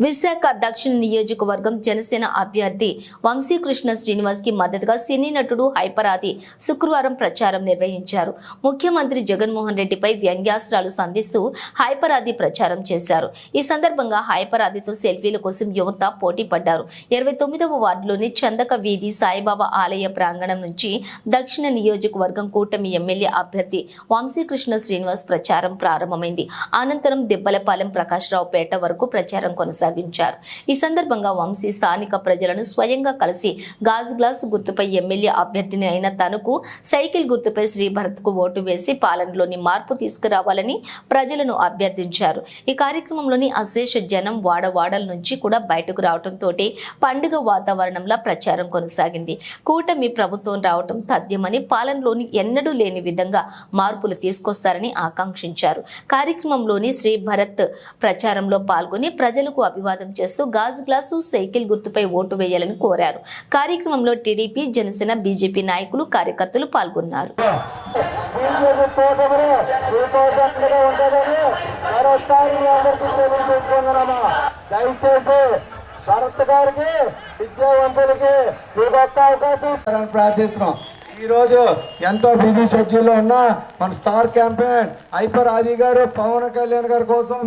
విశాఖ దక్షిణ నియోజకవర్గం జనసేన అభ్యర్థి వంశీకృష్ణ శ్రీనివాస్కి మద్దతుగా సినీ నటుడు హైపరాది శుక్రవారం ప్రచారం నిర్వహించారు. ముఖ్యమంత్రి జగన్మోహన్ రెడ్డిపై వ్యంగ్యాస్త్రాలు సంధిస్తూ హైపరాది ప్రచారం చేశారు. ఈ సందర్భంగా హైపరాదితో సెల్ఫీల కోసం యువత పోటీ పడ్డారు. ఇరవై తొమ్మిదవ వార్డులోని చందక వీధి సాయిబాబా ఆలయ ప్రాంగణం నుంచి దక్షిణ నియోజకవర్గం కూటమి ఎమ్మెల్యే అభ్యర్థి వంశీకృష్ణ శ్రీనివాస్ ప్రచారం ప్రారంభమైంది. అనంతరం దెబ్బలపాలెం ప్రకాశ్రావు పేట వరకు ప్రచారం కొనసాగించారు. ఈ సందర్భంగా వంశీ స్థానిక ప్రజలను స్వయంగా కలిసి గాజు గ్లాస్ గుర్తుపై ఎమ్మెల్యే అభ్యర్థిని అయిన తనకు సైకిల్ గుర్తుపై శ్రీ భరత్కు ఓటు వేసి పాలనలోని మార్పు తీసుకురావాలని ప్రజలను అభ్యర్థించారు. ఈ కార్యక్రమంలోని అశేష జనం వాడవాడల నుంచి కూడా బయటకు రావడంతో పండుగ వాతావరణంలో ప్రచారం కొనసాగింది. కూటమి ప్రభుత్వం రావటం తథ్యమని పాలనలోని ఎన్నడూ లేని విధంగా మార్పులు తీసుకొస్తారని ఆకాంక్షించారు. కార్యక్రమంలోని శ్రీ భరత్ ప్రచారంలో పాల్గొని ప్రజలకు అభివాదం చేస్తూ గాజు గ్లాసు సైకిల్ గుర్తుపై ఓటు వేయాలని కోరారు. కార్యక్రమంలో టీడీపీ జనసేన బీజేపీ నాయకులు కార్యకర్తలు పాల్గొన్నారు. దయచేసి గారికి విద్యావంతులకి మీకు ఒక్క అవకాశం ప్రార్థిస్తున్నాం. ఈ రోజు ఎంతో బిజీ షెడ్యూల్లో ఉన్న మన స్టార్ క్యాంపెయిన్ హైపర్ ఆది గారు పవన్ కళ్యాణ్ గారి కోసం